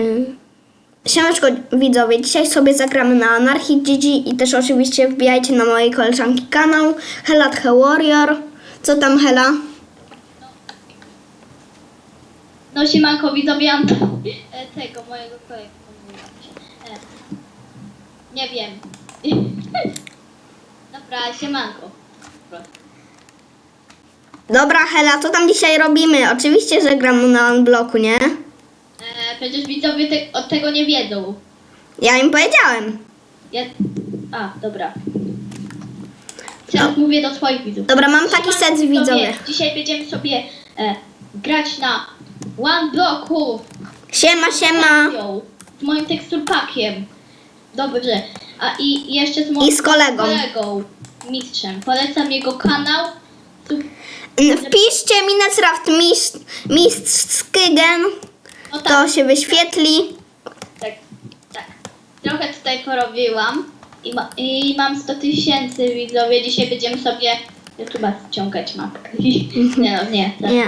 Ym, Siemeczko widzowie, dzisiaj sobie zagramy na Anarchii GG i też oczywiście wbijajcie na mojej koleżanki kanał Hela the Warrior. Co tam Hela? No siemanko widzowie mam e, tego mojego kolegę. E, nie wiem. Dobra, siemanko. Dobra Hela, co tam dzisiaj robimy? Oczywiście, że gramy na Unblocku, nie? Przecież widzowie te, od tego nie wiedzą. Ja im powiedziałem. Ja... A, dobra. Teraz mówię do swoich widzów. Dobra, mam taki Siemanko, set widzowie. Dzisiaj będziemy sobie e, grać na One Blocku Siema, siema. z moim teksturpakiem. Dobrze. A i jeszcze z moim I z kolegą. kolegą mistrzem. Polecam jego kanał. Ym, Wpiszcie Minecraft Mistrz, mistrz Skygen, No to tak, się wyświetli. tak, tak. Trochę tutaj porobiłam i, ma, i mam 100 tysięcy widzowie. Dzisiaj będziemy sobie YouTube'a ściągać mapkę. Nie no, nie. tak. Nie.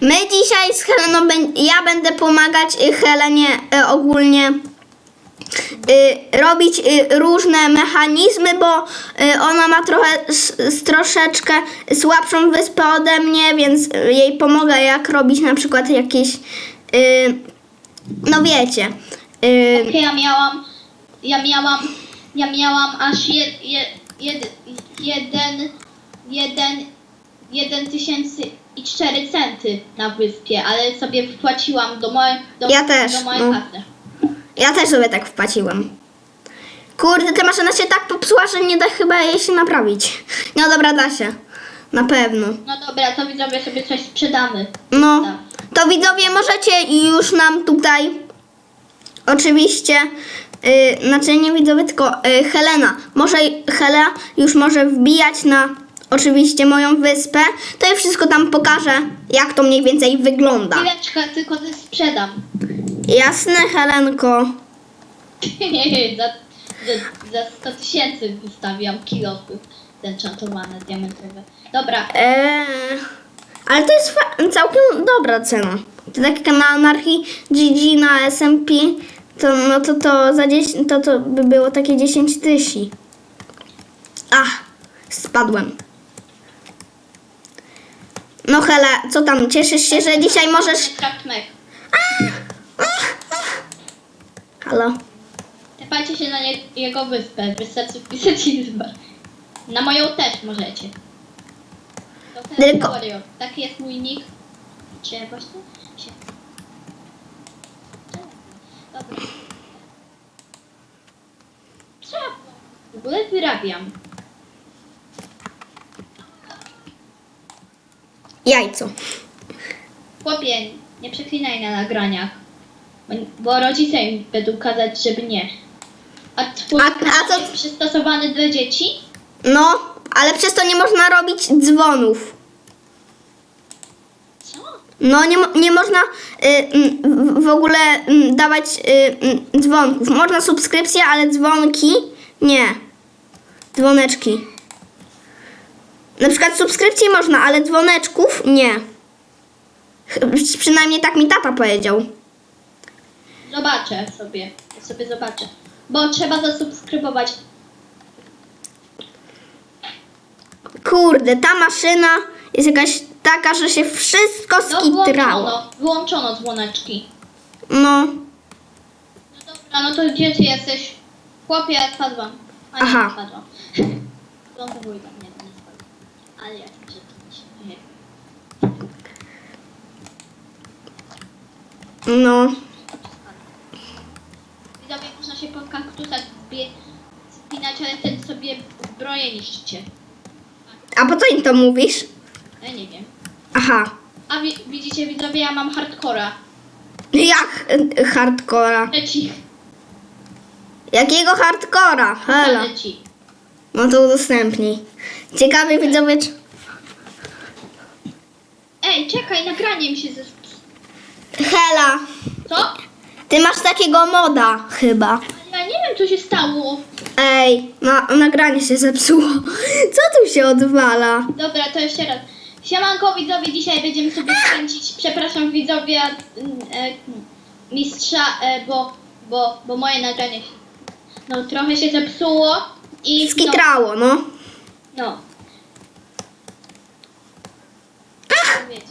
My dzisiaj z Heleną, ja będę pomagać y, Helenie y, ogólnie y, robić y, różne mechanizmy, bo y, ona ma trochę, s, troszeczkę słabszą wyspę ode mnie, więc jej pomogę jak robić na przykład jakieś, y, no wiecie, y, Okej, ja miałam, ja miałam, ja miałam aż je, je, jed, jeden, jeden, jeden tysięcy i cztery centy na wyspie, ale sobie wpłaciłam do mojej, do, Ja też, do mojej no. kasy. ja też sobie tak wpłaciłem. Kurde, ta maszyna się tak popsuła, że nie da chyba jej się naprawić. No dobra, da się. Na pewno. No dobra, to widzowie sobie coś sprzedamy. No, Tak. To widzowie możecie już nam tutaj oczywiście, yy, znaczy nie widzowie, tylko yy, Helena. Może Hela już może wbijać na oczywiście moją wyspę. To ja wszystko tam pokażę, jak to mniej więcej wygląda. Chwileczkę, tylko to sprzedam. Jasne, Helenko. za, za, za 100 tysięcy wystawiam kilofy zenchantowane, diamentowe. Dobra, Eee, ale to jest całkiem dobra cena. To tak jak na Anarchii GG na SMP, to no to to za 10, to to by było takie 10 tysięcy. Ach, spadłem. No Hele, co tam, cieszysz się, że dzisiaj możesz... Halo? Tepajcie się na jego wyspę, wystarczy wpisać izbę. Na moją też możecie. To ten Tylko- Warrior. Taki jest mój nick. Czy właśnie się... Dobra. Co? W ogóle wyrabiam. Jajco. Chłopie, nie przeklinaj na nagraniach. Bo, bo rodzice im będą kazać, żeby nie. A twój A- a co- jest przystosowany dla dzieci? No, ale przez to nie można robić dzwonów. Co? No, nie, nie można y, w- ogóle dawać y, dzwonków. Można subskrypcje, ale dzwonki nie. Dzwoneczki. Na przykład subskrypcji można, ale dzwoneczków nie. Przynajmniej tak mi tata powiedział. Zobaczę sobie. Sobie zobaczę. Bo trzeba zasubskrybować. Kurde, ta maszyna jest jakaś taka, że się wszystko No skitrało. włączono, wyłączono dzwoneczki. No, No dobra, no to gdzie ty jesteś? Chłopie, ja spadłam. A nie, Aha. nie spadłam. Włączę wójta, nie, to nie spadłam. Ale ja chcę przeczytać. no. Widzowie, można się po kaktusach zbie- spinać, ale wtedy sobie zbroję niszczycie. A po co im to mówisz? Ja nie wiem. Aha. A wi- widzicie, widzowie, ja mam hardcora. Jak y, hardcora? Leci. Jakiego hardcora? Hela. Leci. No to udostępnij. Ciekawie widzowie, czy... Ej, czekaj, nagranie mi się ze... Hela, Co? ty masz takiego moda chyba. Nie wiem, co się stało. Ej, na, nagranie się zepsuło. Co tu się odwala? Dobra, to jeszcze raz. Siemanko widzowie, dzisiaj będziemy sobie kręcić, przepraszam widzowie, e, mistrza, e, bo, bo, bo moje nagranie się, no trochę się zepsuło i Skitrało, no. no, no. Wiecie.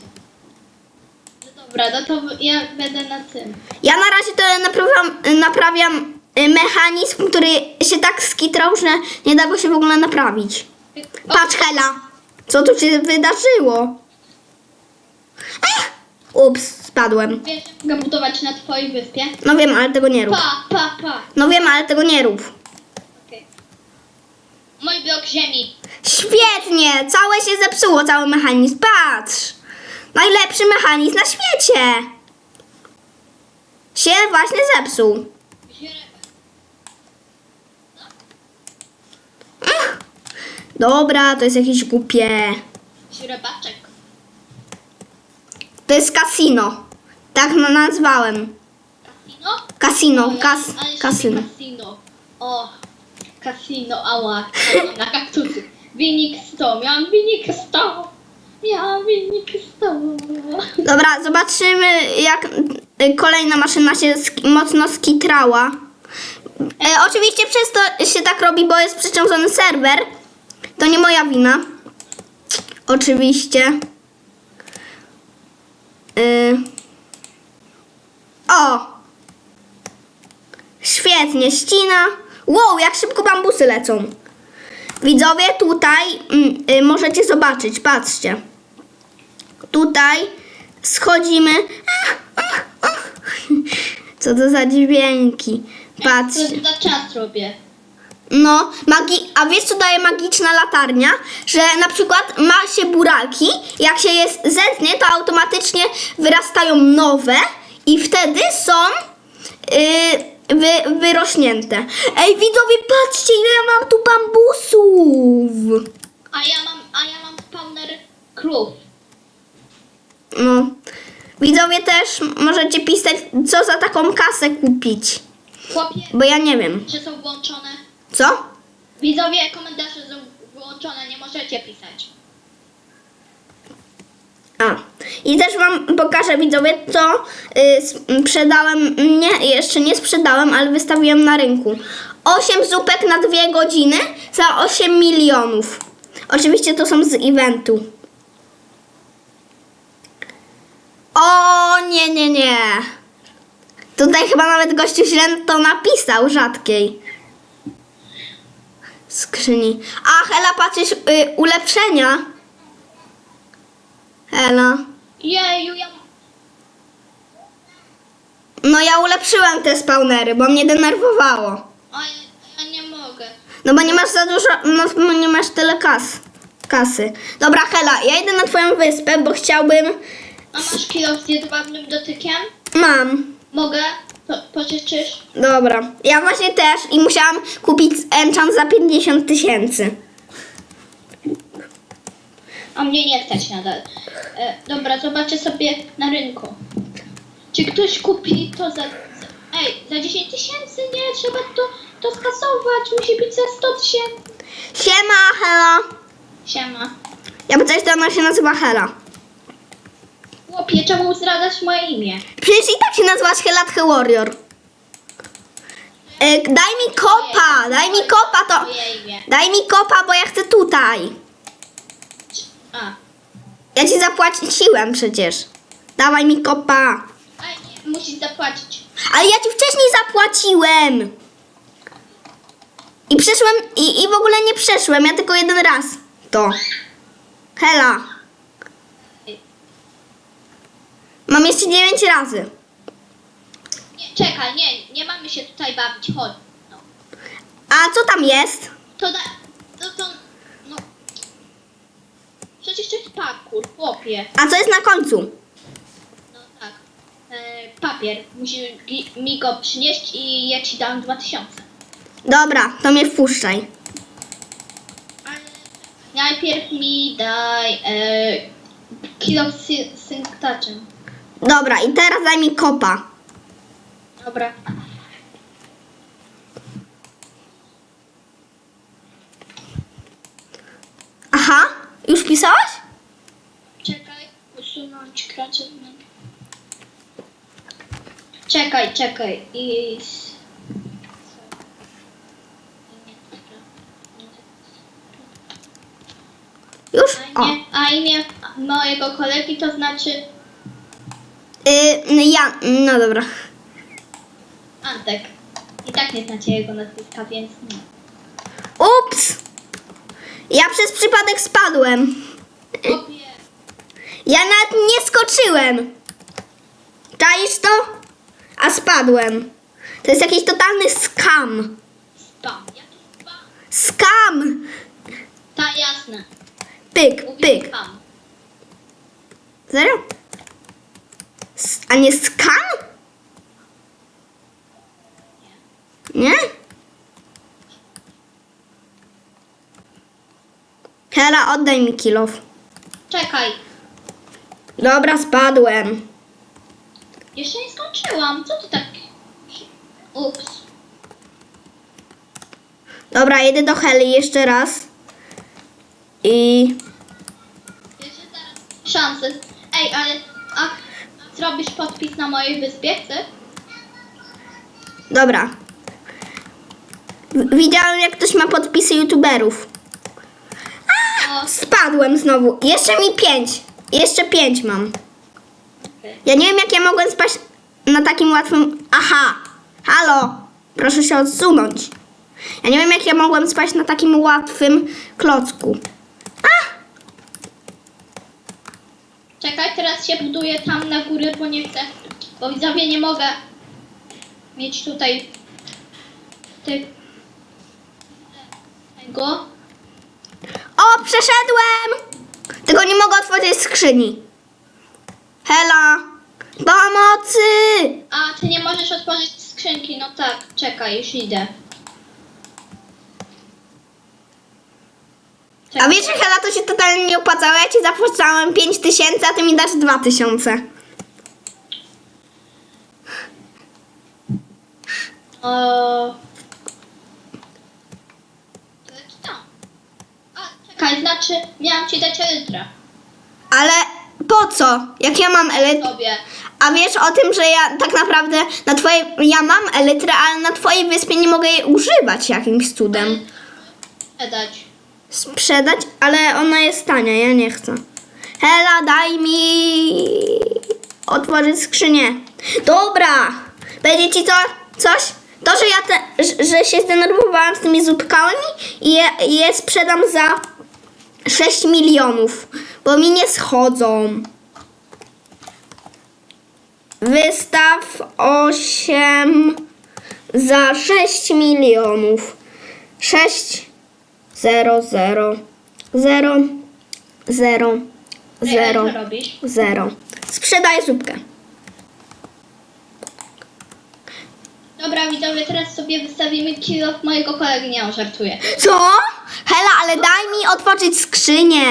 No dobra, no to ja będę na tym. Ja na razie to naprawiam, naprawiam mechanizm, który się tak skitrał, że nie da go się w ogóle naprawić. Patrz, Hela, co tu się wydarzyło? Ech! Ups, spadłem. wiesz, mogę budować na twojej wyspie? No wiem, ale tego nie rób. Pa, pa, pa. No wiem, ale tego nie rób. Mój blok ziemi. Świetnie, całe się zepsuło, cały mechanizm. Patrz! Najlepszy mechanizm na świecie! Się właśnie zepsuł. Ech. Dobra, to jest jakieś głupie. Źrebaczek. To jest kasino. Tak na- nazwałem. Kasino? Kasino, ja- kas, ale się kasyno. Kasino. O, kasino, ała. Na kaktusy. Wynik 100. Miałam wynik 100. Miałam wynik 100. Dobra, zobaczymy jak y, kolejna maszyna się mocno skitrała. E, oczywiście przez to się tak robi, bo jest przeciążony serwer. To nie moja wina. Oczywiście. Y, o! Świetnie, ścina. Wow, jak szybko bambusy lecą. Widzowie, tutaj mm, y, możecie zobaczyć, patrzcie. Tutaj schodzimy. Co to za dźwięki? Patrz. To za czas robię. No, magi- a wiesz co daje magiczna latarnia? Że na przykład ma się buraki, jak się jest zetnie, to automatycznie wyrastają nowe i wtedy są yy, wy, wyrośnięte. Ej, widzowie, patrzcie ile ja mam tu bambusów. A ja mam, a ja mam spawner krów. No. Widzowie też możecie pisać, co za taką kasę kupić. Chłopie, Bo ja nie wiem. że są włączone. Co? Widzowie, komentarze są wyłączone, nie możecie pisać. A. I też wam pokażę widzowie, co y, sprzedałem, nie, jeszcze nie sprzedałem, ale wystawiłem na rynku. 8 zupek na 2 godziny za 8 milionów. Oczywiście to są z eventu. O nie, nie, nie. Tutaj chyba nawet gościu źle to napisał, rzadkiej. Skrzyni. A, Hela, patrzysz, y, ulepszenia. Hela. Jeju, ja... No ja ulepszyłem te spawnery, bo mnie denerwowało. A ja, ja nie mogę. No bo nie masz za dużo, no bo nie masz tyle kas, kasy. Dobra, Hela, ja idę na twoją wyspę, bo chciałbym... A masz kilo z jedwabnym dotykiem? Mam. Mogę? Po, pożyczysz? Dobra. Ja właśnie też i musiałam kupić enchant za 50 tysięcy. A mnie nie stać nadal. E, dobra, zobaczę sobie na rynku. Czy ktoś kupi to za... za ej, za 10 tysięcy? Nie, trzeba to, to skasować. Musi być za 100 tysięcy. Siema, Hela. Siema. Jakby coś to ona się nazywa Hela. Chłopie, czemu zdradzasz moje imię? Przecież i tak się nazywasz Helathy Warrior. E, daj mi kopa, daj mi kopa to... Moje imię. Daj mi kopa, bo ja chcę tutaj. A. Ja ci zapłaciłem przecież. Dawaj mi kopa. Nie, musisz zapłacić. Ale ja ci wcześniej zapłaciłem. I przeszłem, i, i w ogóle nie przeszłem, ja tylko jeden raz. To. Hela. Mam jeszcze dziewięć razy. Nie, czekaj, nie, nie mamy się tutaj bawić, chodź. No. A co tam jest? To da... No to... No... Przecież to jest parkour, chłopie. A co jest na końcu? No tak. E, papier. Musisz gi- mi go przynieść i ja ci dam 2000. Dobra, to mnie wpuszczaj. Ale najpierw mi daj e, kilo z. Dobra, i teraz daj mi kopa. Dobra. Aha, już pisałaś? Czekaj, usunąć kracę. Czekaj. Czekaj, czekaj. I... Już? A, nie, a imię mojego kolegi to znaczy Y, ja, no dobra. Antek. I tak nie znacie jego nazwiska, więc nie. Ups! Ja przez przypadek spadłem. Kopie. Ja nawet nie skoczyłem. Czaisz to? A spadłem. To jest jakiś totalny skam. Spam. Jaki spam? Skam! Ta jasne. Pyk, Mówię pyk. spam. Serio? A nie skam? Nie? Hela, oddaj mi kilof. Czekaj. Dobra, spadłem. Jeszcze nie skończyłam. Co ty tak... Ups. Dobra, jedę do Heli jeszcze raz. I... Jeszcze teraz szanse. Ej, ale... A zrobisz podpis na mojej wyspie, chcesz? Dobra. Widziałem, jak ktoś ma podpisy youtuberów. O, Spadłem znowu. Jeszcze mi pięć. Jeszcze pięć mam. Ja nie wiem, jak ja mogłem spaść na takim łatwym... Aha! Halo! Proszę się odsunąć. Ja nie wiem, jak ja mogłem spaść na takim łatwym klocku. Czekaj, teraz się buduję tam na górę, bo nie chcę. Bo widzowie nie mogę mieć tutaj tego. O, przeszedłem! Tylko nie mogę otworzyć skrzyni. Hela! Pomocy! A ty nie możesz otworzyć skrzynki, no tak, czekaj, już idę. A wiesz, Hela to się totalnie nie opłacało. Ja ci zapłacałem 5 tysięcy, a ty mi dasz 2 tysiące. O... Leć tam. A, czekaj, znaczy miałam ci dać elytrę Ale po co? Jak ja mam elytrę? A wiesz o tym, że ja tak naprawdę na twojej... Ja mam elytrę, ale na twojej wyspie nie mogę jej używać jakimś cudem. Dać. Sprzedać, ale ona jest tania, ja nie chcę. Hela, daj mi otworzyć skrzynię. Dobra, będzie ci to coś? To, że ja te, że- że się zdenerwowałam z tymi zupkami i je, je sprzedam za 6 milionów, bo mi nie schodzą. Wystaw 8 za 6 milionów. 6 0 0 0 0 Ej, 0 ale co robisz? 0 Sprzedaj zupkę. Dobra, widzowie, teraz sobie wystawimy kilo mojego kolegi, nie, on żartuje. Co? Hela, ale daj mi otworzyć skrzynię.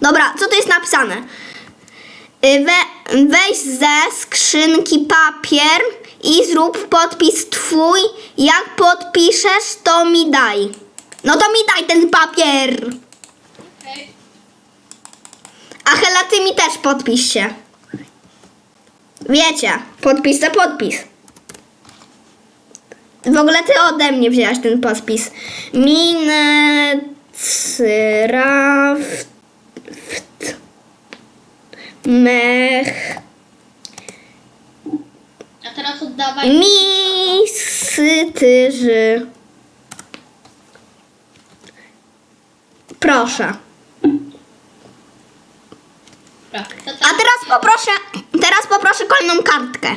Dobra, co tu jest napisane? Y, We, weź ze skrzynki papier i zrób podpis twój. Jak podpiszesz, to mi daj. No to mi daj ten papier. Okej. A Hela, ty mi też podpisz się. Wiecie, podpis to podpis. W ogóle ty ode mnie wzięłaś ten podpis. Minecraft mech A teraz oddawaj. mistyży. Proszę. A teraz poproszę, teraz poproszę kolejną kartkę.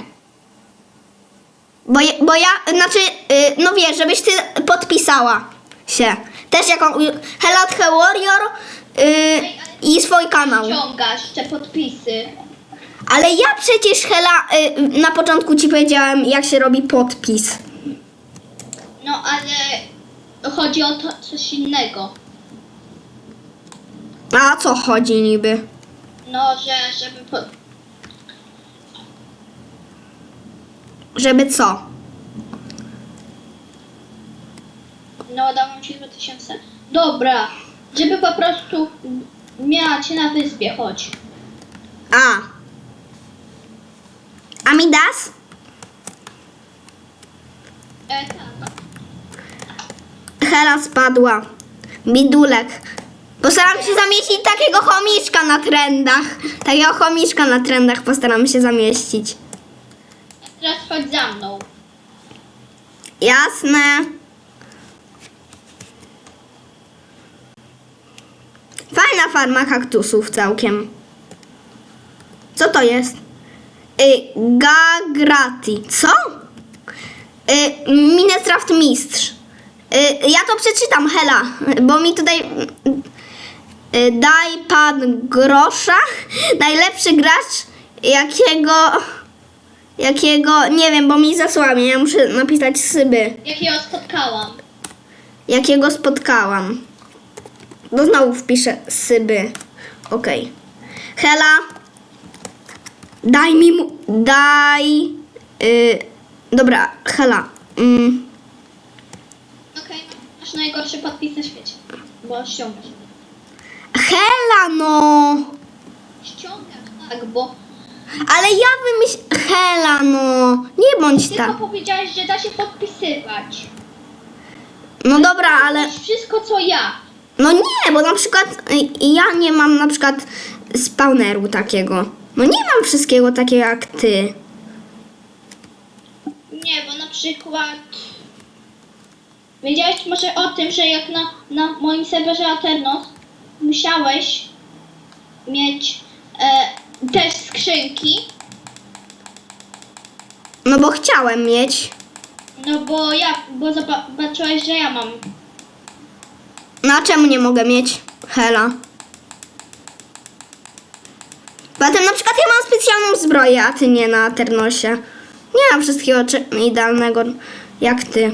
Bo, je, bo ja, znaczy, y, no wiesz, żebyś ty podpisała się. Też jaką, Hello He Warrior y, i swój kanał. Ciągasz te podpisy. Ale ja przecież Hela y, na początku ci powiedziałem, jak się robi podpis. No ale chodzi o to coś innego. No, a o co chodzi niby? No, że żeby po... Żeby co? No, dałam ci 2000. Dobra, żeby po prostu miała cię na wyspie, chodź. A. A mi das? E, tak. No. Hera spadła. Midulek. Postaram się zamieścić takiego chomiczka na trendach. Takiego chomiczka na trendach postaram się zamieścić. Teraz chodź za mną. Jasne. Fajna farma kaktusów całkiem. Co to jest? Y, Gagrati. Co? Y, Minecraft Mistrz. Y, ja to przeczytam, Hela, bo mi tutaj... Y, daj pan grosza. Najlepszy gracz, jakiego... Jakiego... Nie wiem, bo mi zasłabie. Ja muszę napisać syby. Jakiego spotkałam. Jakiego spotkałam. No znowu wpiszę syby. Okej. Hela. Daj mi mu... Daj... Y, dobra, Hela. Mm, Okej, masz najgorszy podpis na świecie. Bo ściągasz. Hela, no! Ściągasz, tak, bo Ale ja wymyśl... Hela, no! Nie bądź tylko tak. powiedziałeś, że da się podpisywać. No dobra, ale... Wszystko co ja. No nie, bo na przykład y, ja nie mam na przykład spawneru takiego. No nie mam wszystkiego takiego jak ty. Nie, bo na przykład... Wiedziałeś może o tym, że jak na, na moim serwerze Aternos musiałeś mieć e, też skrzynki, No bo chciałem mieć. no bo ja, bo zoba- zobaczyłeś, że ja mam. No a czemu nie mogę mieć? Hela. Potem na przykład ja mam specjalną zbroję, a ty nie na Ternosie. Nie mam wszystkiego czy- idealnego jak ty.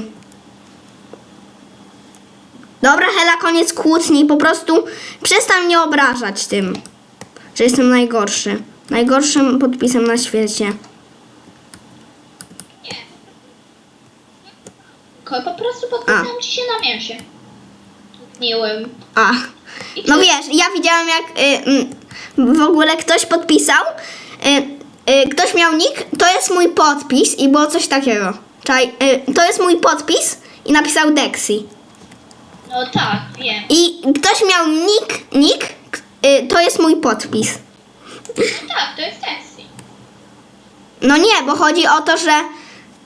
Dobra, Hela, koniec kłótni. Po prostu przestań mnie obrażać tym, że jestem najgorszy. Najgorszym podpisem na świecie. Nie. Tylko po prostu podpisałam ci się na mięsie. Miłym. A. No wiesz, ja widziałam jak y, mm, w ogóle ktoś podpisał. Y, y, ktoś miał nick, to jest mój podpis i było coś takiego. Czaj, y, to jest mój podpis i napisał Dexy. No tak, wiem. I ktoś miał nick, nick, y, to jest mój podpis. No tak, to jest Dexy. No nie, bo chodzi o to, że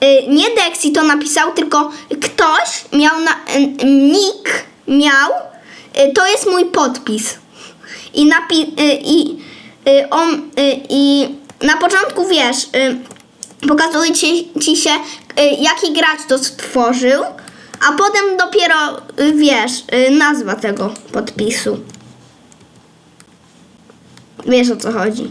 y, nie Dexy to napisał, tylko ktoś miał na, y, nick, miał, y, to jest mój podpis. I, napi, y, i, y, on, y, i na początku wiesz, y, pokazuje ci, ci się, y, jaki gracz to stworzył, a potem dopiero y, wiesz, y, nazwa tego podpisu. Wiesz o co chodzi.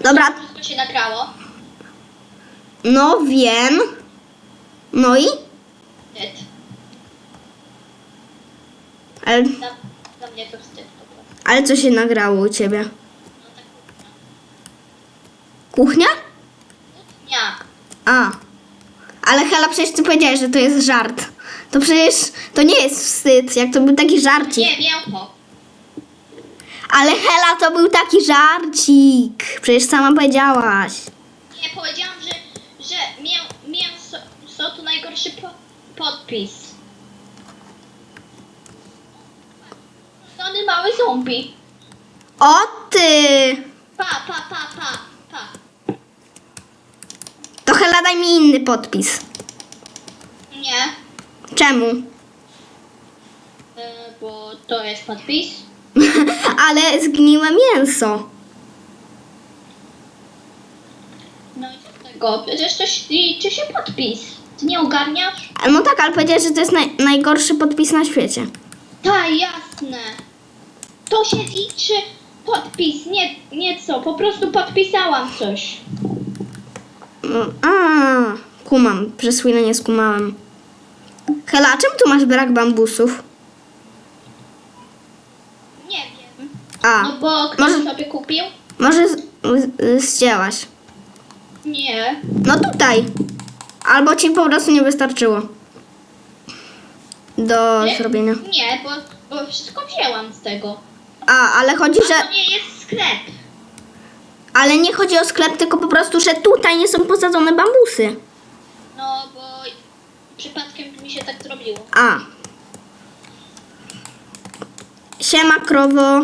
Dobra. Wszystko się nagrało. No wiem. No i? Wstyd. Ale, Dla, dla mnie to wstyd po prostu. ale co się nagrało u ciebie? No tak. Kuchnia? A. Ale Hela, przecież ty powiedziałeś, że to jest żart. To przecież to nie jest wstyd, jak to był taki żarcik. Nie, mięcho. Ale Hela, to był taki żarcik. Przecież sama powiedziałaś. Nie, powiedziałam, że, że mię, mięso so to najgorszy po, podpis. Żony mały zombie. O ty! Pa, pa, pa, pa, pa. Hela, daj mi inny podpis. Nie, Czemu? e, bo to jest podpis. Ale zgniłe mięso. No i co z tego? Przecież to liczy się podpis. Ty nie ogarniasz? No tak, ale powiedziałeś, że to jest naj, najgorszy podpis na świecie. Tak, jasne. To się liczy podpis, nie, nie co, po prostu podpisałam coś. A, kumam. Przez chwilę nie skumałem. Hela, a czemu tu masz brak bambusów? Nie wiem. A, No bo ktoś może- sobie kupił? może z- z- zcięłaś. Nie. No tutaj. Albo ci po prostu nie wystarczyło. Do Nie, zrobienia. Nie, bo, bo wszystko wzięłam z tego. A, ale chodzi, że... to nie jest sklep. Ale nie chodzi o sklep, tylko po prostu, że tutaj nie są posadzone bambusy. przypadkiem mi się tak zrobiło. A. Siema krowo.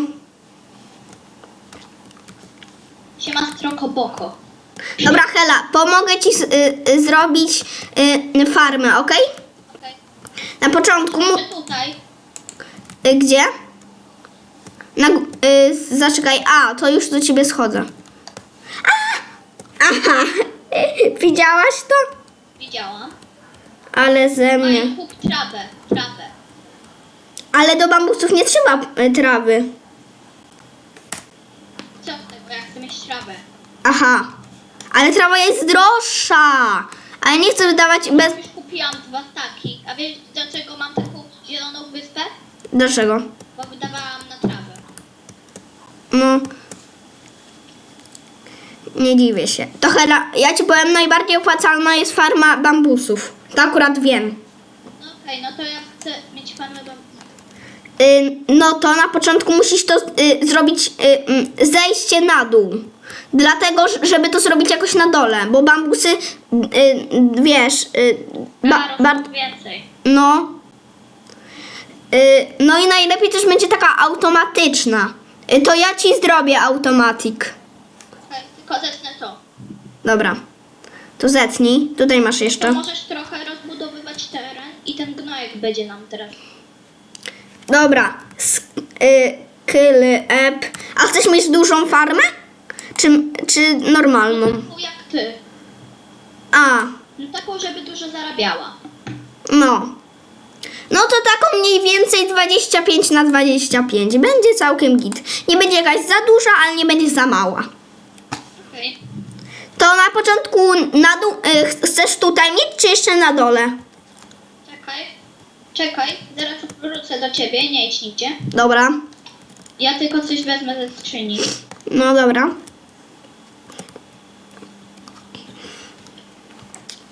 Siema stroko boko. Dobra, Hela, pomogę ci z, y, y, zrobić y, farmę, ok? Okej. Na początku mu... Tutaj. Y, gdzie? Na, gó- y, zaczekaj, a, to już do ciebie schodzę. A! Aha, widziałaś to? Widziałam. Ale ze mnie. Oj, kup trawę, trawę. Ale do bambusów nie trzeba y, trawy. Co z tego, ja chcę mieć trawę. Aha, ale trawa jest droższa. Ale nie chcę wydawać bez... Już kupiłam dwa staki. A wiesz dlaczego mam taką zieloną wyspę? Dlaczego? Bo wydawałam na trawę. No. Nie dziwię się. To Hela, ja ci powiem, najbardziej opłacalna jest farma bambusów. To akurat wiem. No okej, no to ja chcę mieć farmę do... Y, no to na początku musisz to y, zrobić, y, mm, zejście na dół. Dlatego, ż- żeby to zrobić jakoś na dole, bo bambusy, y, y, wiesz, y, ba, Ba, bar, więcej. no. Y, no i najlepiej też będzie taka automatyczna. Y, to ja ci zrobię automatik. Tylko zetnę to. Dobra. To zetnij. Tutaj masz To jeszcze. możesz trochę rozbudowywać teren i ten gnojek będzie nam teraz. Dobra. Sk- y, ep. A chcesz mieć dużą farmę? Czy, czy normalną? Taką jak ty. A, No taką, żeby dużo zarabiała. no. No to taką mniej więcej 25 na 25. Będzie całkiem git. Nie będzie jakaś za duża, ale nie będzie za mała. To na początku na dół, y, ch- chcesz tutaj mieć, czy jeszcze na dole? Czekaj. Czekaj, zaraz wrócę do ciebie, nie idź nigdzie. Dobra. Ja tylko coś wezmę ze skrzyni. No dobra.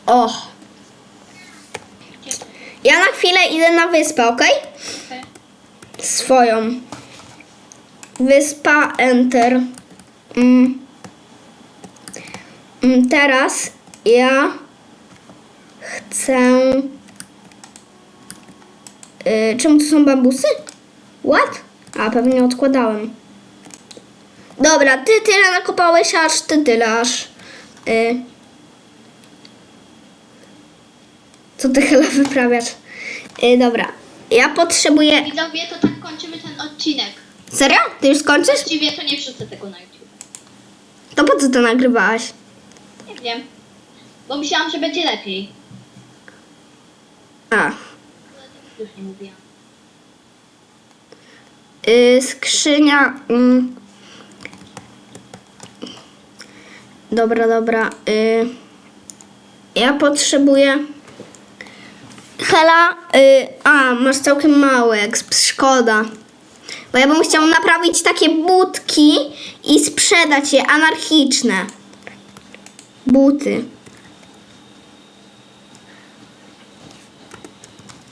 O. Ja na chwilę idę na wyspę, ok? Okej. Swoją. Wyspa Enter. Mm. Mm, Teraz ja chcę. Y, czemu to są bambusy? What? A pewnie odkładałem. Dobra, ty tyle nakopałeś, aż ty tyle aż. Y. Co ty chyba wyprawiasz? Y, dobra. Ja potrzebuję. Widzowie, to tak kończymy ten odcinek. Serio? Ty już skończysz? Właściwie to nie wrzucę tego na YouTube. To po co to nagrywałaś? Nie wiem. Bo myślałam, że będzie lepiej. A. Już nie mówiłam. Y, skrzynia. Mm. Dobra, dobra. Y, ja potrzebuję. Hela. Y, a, masz całkiem mały exp. Szkoda. Bo ja bym chciał naprawić takie budki i sprzedać je anarchiczne. Buty.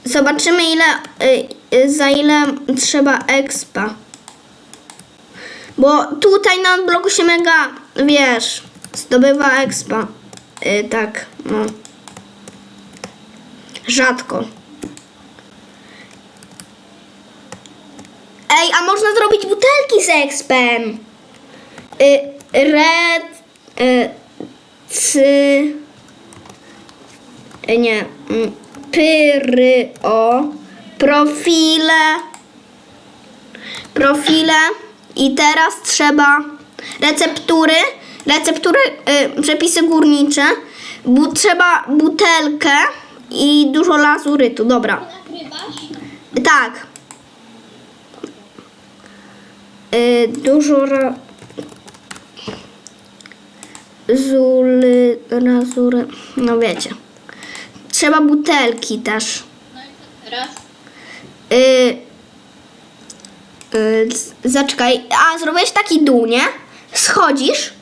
Zobaczymy ile, y, y, za ile trzeba expa. Bo tutaj na bloku się mega, wiesz, zdobywa expa. Y, tak, no. Rzadko. Ej, a można zrobić butelki z expem. Red, cy, y, nie, mm, pyry, o, profile, profile. I teraz trzeba receptury, receptury, y, przepisy górnicze, bu, trzeba butelkę i dużo lazurytu, dobra. Tak. Y, dużo Zuly, razury, no wiecie. Trzeba butelki też. No i co teraz? Y, y, zaczekaj, a zrobiłeś taki dół, nie? Schodzisz.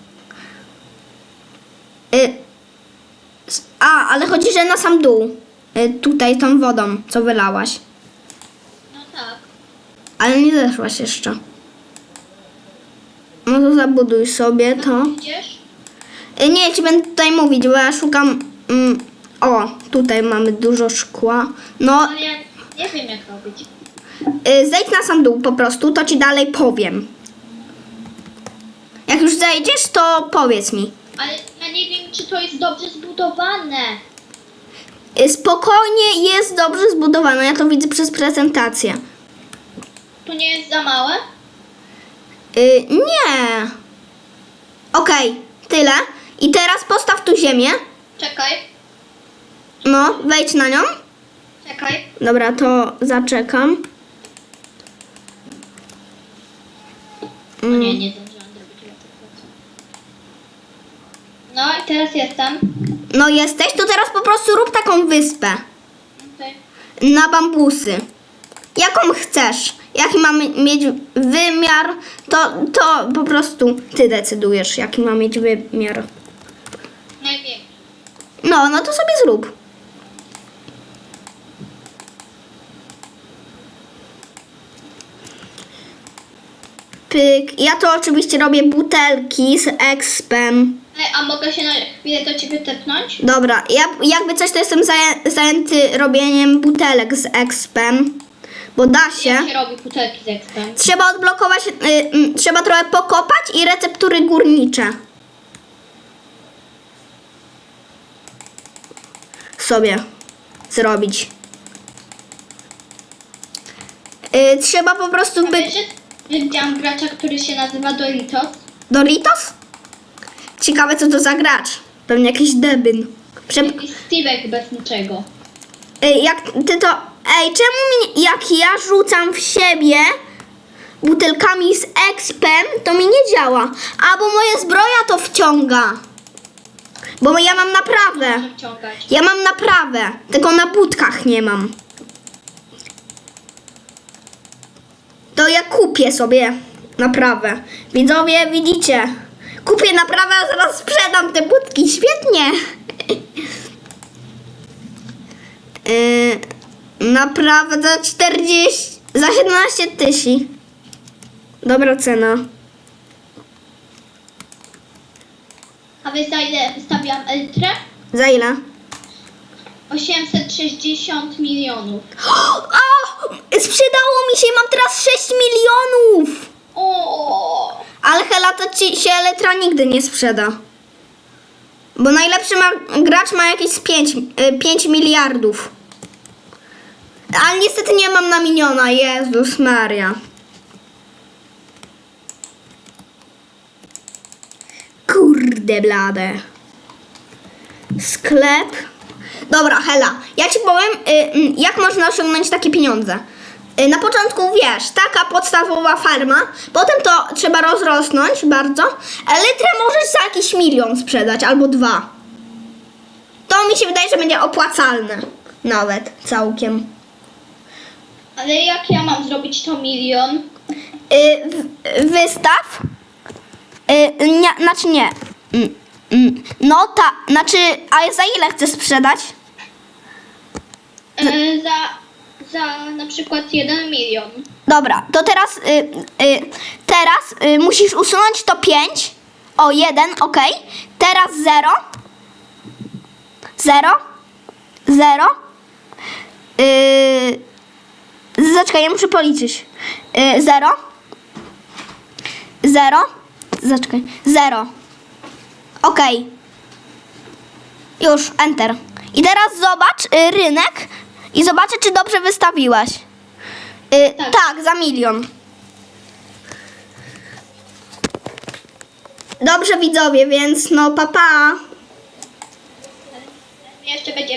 Y, a, ale chodzi, że na sam dół. Y, tutaj tą wodą, co wylałaś. No tak. Ale nie zeszłaś jeszcze. No to zabuduj sobie to. Idziesz? Y, Nie, ci będę tutaj mówić, bo ja szukam mm, O, tutaj mamy dużo szkła. No, Ale ja nie wiem jak robić. y, zejdź na sam dół po prostu, to ci dalej powiem. Jak już zejdziesz, to powiedz mi. Ale ja nie wiem czy to jest dobrze zbudowane. Y, Spokojnie, jest dobrze zbudowane. Ja to widzę przez prezentację. To nie jest za małe? Y, nie. Okej, tyle. I teraz postaw tu ziemię. Czekaj, No, wejdź na nią. czekaj. Dobra, to zaczekam. O Mm. nie, nie zdążyłam zrobić receptacji. No i teraz jestem. No jesteś, to teraz po prostu rób taką wyspę. Okej. Na bambusy. Jaką chcesz? Jaki mamy mieć wymiar, to, to po prostu ty decydujesz, jaki ma mieć wymiar. No, no to sobie zrób. Pyk. Ja to oczywiście robię butelki z expem. Ej, a mogę się na chwilę do ciebie tepnąć? Dobra, ja jakby coś to jestem zaję- zajęty robieniem butelek z expem, bo da się. Jak się robi butelki z ekspem? Trzeba odblokować, y, y, trzeba trochę pokopać i receptury górnicze. Sobie zrobić. Y, trzeba po prostu że widziałam gracza, który się nazywa Doritos? Doritos? Ciekawe co to za gracz. Pewnie jakiś debyn. Prze- Jakiś Steve'ek bez niczego. Y, jak ty to. Ej, czemu mi, jak ja rzucam w siebie butelkami z expem, to mi nie działa. Albo moja zbroja to wciąga. Bo ja mam naprawę. Wciągać. Ja mam naprawę, tylko na budkach nie mam. To ja kupię sobie naprawę. Widzowie, widzicie? Kupię naprawę, a zaraz sprzedam te budki. Świetnie. Yy, naprawę za 40, za 17 tysięcy. Dobra cena. A wiesz za ile wystawiłam Eltrę? Za ile? 860 milionów. O! Sprzedało mi się, mam teraz 6 milionów! O, Ale Hela to ci się Elytra nigdy nie sprzeda. Bo najlepszy ma, gracz ma jakieś z 5, 5 miliardów. Ale niestety nie mam na miniona, Jezus Maria. Kurde blade. Sklep. Dobra, Hela, ja ci powiem, y, y, jak można osiągnąć takie pieniądze. Y, Na początku wiesz, taka podstawowa farma, potem to trzeba rozrosnąć bardzo. Elytrę możesz za jakiś milion sprzedać albo dwa. To mi się wydaje, że będzie opłacalne. Nawet całkiem. ale jak ja mam zrobić to milion? Y, w- wystaw. Y, nie, znaczy nie. Mm, mm, No ta, znaczy, a za ile chcesz sprzedać? E, za, za na przykład 1 milion. Dobra, to teraz, y, y, teraz y, musisz usunąć to 5. O, 1, ok. Teraz 0. 0. 0. Yy, zaczekaj, ja muszę policzyć. Yy, 0. 0. Zaczekaj. 0. Ok. Już, enter. I teraz zobacz y, rynek i zobaczę, czy dobrze wystawiłaś. Y, Tak. tak, za milion. Dobrze widzowie, więc no papa. Pa. Jeszcze będzie